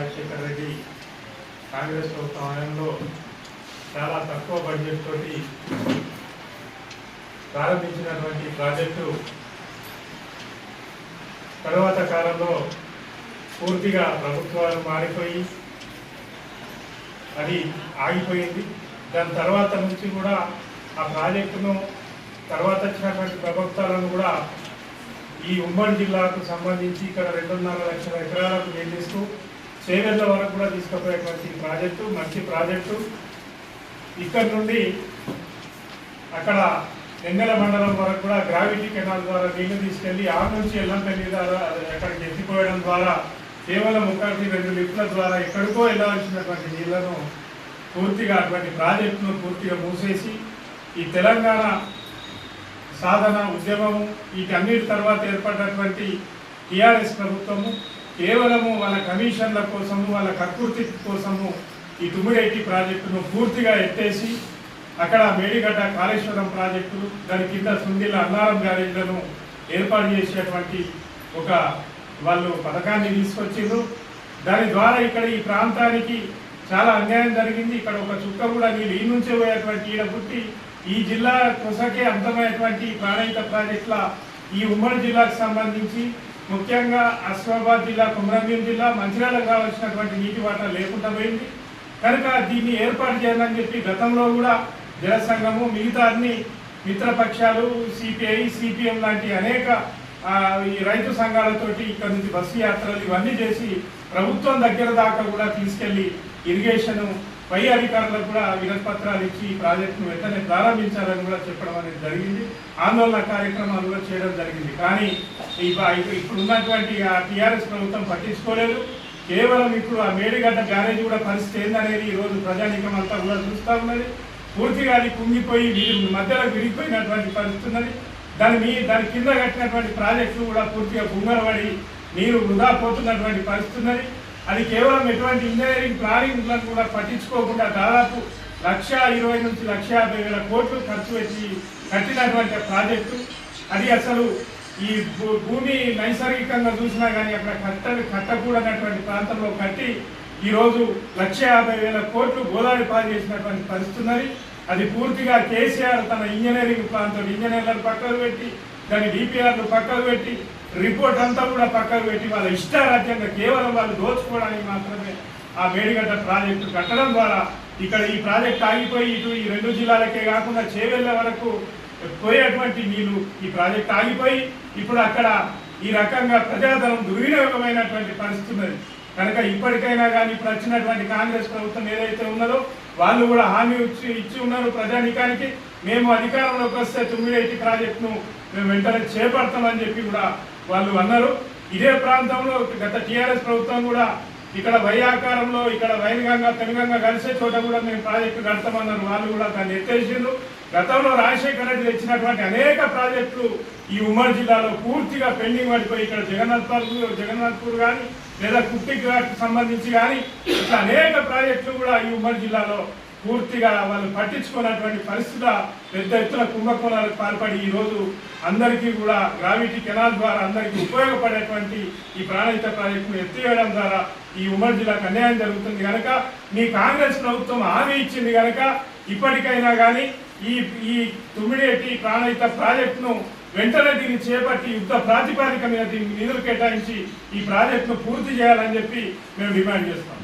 రాజశేఖర్ రెడ్డి కాంగ్రెస్ ప్రభుత్వం హయాంలో చాలా తక్కువ బడ్జెట్ తోటి ప్రారంభించినటువంటి ప్రాజెక్టు తర్వాత కాలంలో పూర్తిగా ప్రభుత్వాలు మారిపోయి అది ఆగిపోయింది. దాని తర్వాత నుంచి కూడా ఆ ప్రాజెక్టును తర్వాత వచ్చినటువంటి ప్రభుత్వాలను కూడా ఈ ఉమ్మడి జిల్లాకు సంబంధించి ఇక్కడ రెండున్నర లక్షల ఎకరాలకు చెల్లిస్తూ చేవెళ్ళ వరకు కూడా తీసుకుపోయేటువంటి ప్రాజెక్టు మంచి ప్రాజెక్టు. ఇక్కడ నుండి అక్కడ ఎంగల మండలం వరకు కూడా గ్రావిటీ కెనాల్ ద్వారా నీళ్ళు తీసుకెళ్ళి ఆ నుంచి ఎల్లంపల్లి ద్వారా అక్కడికి ఎత్తిపోయడం ద్వారా కేవలం ఒకటి రెండు లిఫ్ట్ల ద్వారా ఎక్కడికో వెళ్ళాల్సినటువంటి నీళ్ళను పూర్తిగా అటువంటి ప్రాజెక్టును పూర్తిగా మూసేసి ఈ తెలంగాణ సాధన ఉద్యమము వీటన్నిటి తర్వాత ఏర్పడినటువంటి టీఆర్ఎస్ ప్రభుత్వము కేవలము వాళ్ళ కమిషన్ల కోసము వాళ్ళ కకృతి కోసము ఈ తుమ్మిడెట్టి ప్రాజెక్టును పూర్తిగా ఎత్తేసి అక్కడ మేడిగడ్డ కాళేశ్వరం ప్రాజెక్టు దాని కింద సుందిల అన్నారం గ్యారేజ్లను ఏర్పాటు చేసేటువంటి ఒక వాళ్ళు పథకాన్ని తీసుకొచ్చిండ్రు. దాని ద్వారా ఇక్కడ ఈ ప్రాంతానికి చాలా అన్యాయం జరిగింది. ఇక్కడ ఒక చుక్క కూడా నీళ్ళు ఈ నుంచే పోయేటువంటి ఈడ పుట్టి ఈ జిల్లా కొసకే అంతమైనటువంటి ప్రాణహిత ప్రాజెక్టుల ఈ ఉమ్మడి జిల్లాకు సంబంధించి ముఖ్యంగా అస్మాబాద్ జిల్లా కుమరంభీం జిల్లా మంచిర్యాలకు కావాల్సినటువంటి నీటి వాటర్ లేకుండా పోయింది. కనుక దీన్ని ఏర్పాటు చేయాలని చెప్పి గతంలో కూడా జనసంఘము మిగతా అన్ని మిత్రపక్షాలు సిపిఐ సిపిఎం లాంటి అనేక ఈ రైతు సంఘాలతోటి ఇక్కడ నుంచి బస్సు యాత్రలు ఇవన్నీ చేసి ప్రభుత్వం దగ్గర దాకా కూడా తీసుకెళ్ళి ఇరిగేషను పై అధికారులకు కూడా వినతిపత్రాలు ఇచ్చి ఈ ప్రాజెక్టును వెంటనే ప్రారంభించాలని కూడా చెప్పడం అనేది జరిగింది. ఆందోళన కార్యక్రమాలు కూడా చేయడం జరిగింది. కానీ ఈ ఇప్పుడు ఉన్నటువంటి ఆ టీఆర్ఎస్ ప్రభుత్వం పట్టించుకోలేదు. కేవలం ఇప్పుడు ఆ మేడిగడ్డ బ్యారేజ్ కూడా పరిస్థితి ఏందనేది ఈరోజు రోజు ప్రజానీకం అంతా కూడా చూస్తా ఉన్నది. పూర్తిగా అది కుంగిపోయి వీరి మధ్యలో విరిగిపోయినటువంటి పరిస్థితి ఉన్నది. దాని మీ దాని కింద కట్టినటువంటి ప్రాజెక్టులు కూడా పూర్తిగా గుంగరబడి నీరు వృధా పోతున్నటువంటి పరిస్థితి ఉన్నది. అది కేవలం ఎటువంటి ఇంజనీరింగ్ ప్లానింగ్లను కూడా పట్టించుకోకుండా దాదాపు లక్ష ఇరవై నుంచి లక్ష యాభై వేల కోట్లు ఖర్చు పెట్టి కట్టినటువంటి ప్రాజెక్టు. అది అసలు ఈ భూ- భూమి నైసర్గికంగా చూసినా కానీ అక్కడ కట్ట కట్టకూడనటువంటి ప్రాంతంలో కట్టి ఈరోజు లక్ష యాభై వేల కోట్లు గోదావరి పాలు చేసినటువంటి పరిస్థితున్నది అది పూర్తిగా కేసీఆర్ తన ఇంజనీరింగ్ ప్రాంతం ఇంజనీర్లను పక్కకు పెట్టి దాని డిపిఆర్లు పక్కకు పెట్టి రిపోర్ట్ అంతా కూడా పక్కకు పెట్టి వాళ్ళ ఇష్టారాజ్యంగా కేవలం వాళ్ళు దోచుకోవడానికి మాత్రమే ఆ మేడిగడ్డ ప్రాజెక్టు కట్టడం ద్వారా ఇక్కడ ఈ ప్రాజెక్ట్ ఆగిపోయి ఇటు ఈ రెండు జిల్లాలకే కాకుండా చేవెళ్ళ వరకు పోయేటువంటి నీళ్ళు ఈ ప్రాజెక్ట్ ఆగిపోయి ఇప్పుడు అక్కడ ఈ రకంగా ప్రజాధనం దుర్వినియోగమైనటువంటి పరిస్థితి ఉన్నది. కనుక ఇప్పటికైనా కానీ ఇప్పుడు వచ్చినటువంటి కాంగ్రెస్ ప్రభుత్వం ఏదైతే ఉన్నదో వాళ్ళు కూడా హామీ ఇచ్చి ఇచ్చి ఉన్నారు ప్రజానికానికి. మేము అధికారంలోకి వస్తే తొమ్మిది ప్రాజెక్టును మేము వెంటనే చేపడతామని చెప్పి కూడా వాళ్ళు అన్నారు. ఇదే ప్రాంతంలో గత టీఆర్ఎస్ ప్రభుత్వం కూడా ఇక్కడ వైయాకారంలో ఇక్కడ వైనగంగా తెలంగాణ కలిసే చోట కూడా మేము ప్రాజెక్టు కడతామన్నారు వాళ్ళు కూడా దాన్ని ఎత్తేసిండ్రు. గతంలో రాజశేఖర రెడ్డి తెచ్చినటువంటి అనేక ప్రాజెక్టులు ఈ ఉమ్మడి జిల్లాలో పూర్తిగా పెండింగ్ పడిపోయి ఇక్కడ జగన్నాథ్పూర్ జగన్నాథ్పూర్ కానీ లేదా కుట్టికి సంబంధించి కానీ ఇట్లా అనేక ప్రాజెక్టులు కూడా ఈ ఉమ్మడి జిల్లాలో పూర్తిగా వాళ్ళు పట్టించుకున్నటువంటి పరిస్థితుల పెద్ద ఎత్తున కుంభకోణాలకు పాల్పడి ఈ రోజు అందరికీ కూడా గ్రావిటీ కెనాల్ ద్వారా అందరికీ ఉపయోగపడేటువంటి ఈ ప్రాణహిత ప్రాజెక్టును ఎత్తివేయడం ద్వారా ఈ ఉమ్మడి జిల్లాకు అన్యాయం జరుగుతుంది కనుక మీ కాంగ్రెస్ ప్రభుత్వం హామీ ఇచ్చింది కనుక ఇప్పటికైనా కానీ ఈ ఈ తుమ్మిడేటి ప్రాణహిత ప్రాజెక్టును వెంటనే దీన్ని చేపట్టి యుద్ధ ప్రాతిపాదిక మీద దీన్ని నిధులు కేటాయించి ఈ ప్రాజెక్టును పూర్తి చేయాలని చెప్పి మేము డిమాండ్ చేస్తాం.